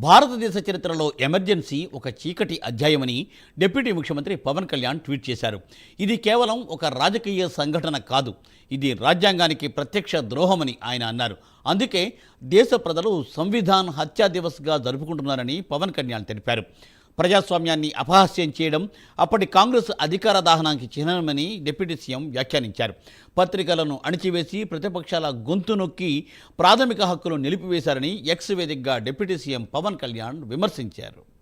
భారతదేశ చరిత్రలో ఎమర్జెన్సీ ఒక చీకటి అధ్యాయమని డిప్యూటీ ముఖ్యమంత్రి పవన్ కళ్యాణ్ ట్వీట్ చేశారు. ఇది కేవలం ఒక రాజకీయ సంఘటన కాదు. ఇది రాజ్యాంగానికి ప్రత్యక్ష ద్రోహమని ఆయన అన్నారు. అందుకే దేశ ప్రజలు సంవిధాన్ హత్యా దివస్గా జరుపుకుంటున్నారని పవన్ కళ్యాణ్ తెలిపారు. ప్రజాస్వామ్యాన్ని అపహాస్యం చేయడం అప్పటి కాంగ్రెస్ అధికార దాహనానికి చిహ్నమని డిప్యూటీ సీఎం వ్యాఖ్యానించారు. పత్రికలను అణిచివేసి ప్రతిపక్షాల గొంతు నొక్కి ప్రాథమిక హక్కులు నిలిపివేశారని ఎక్స్ వేదికగా డిప్యూటీ సీఎం పవన్ కళ్యాణ్ విమర్శించారు.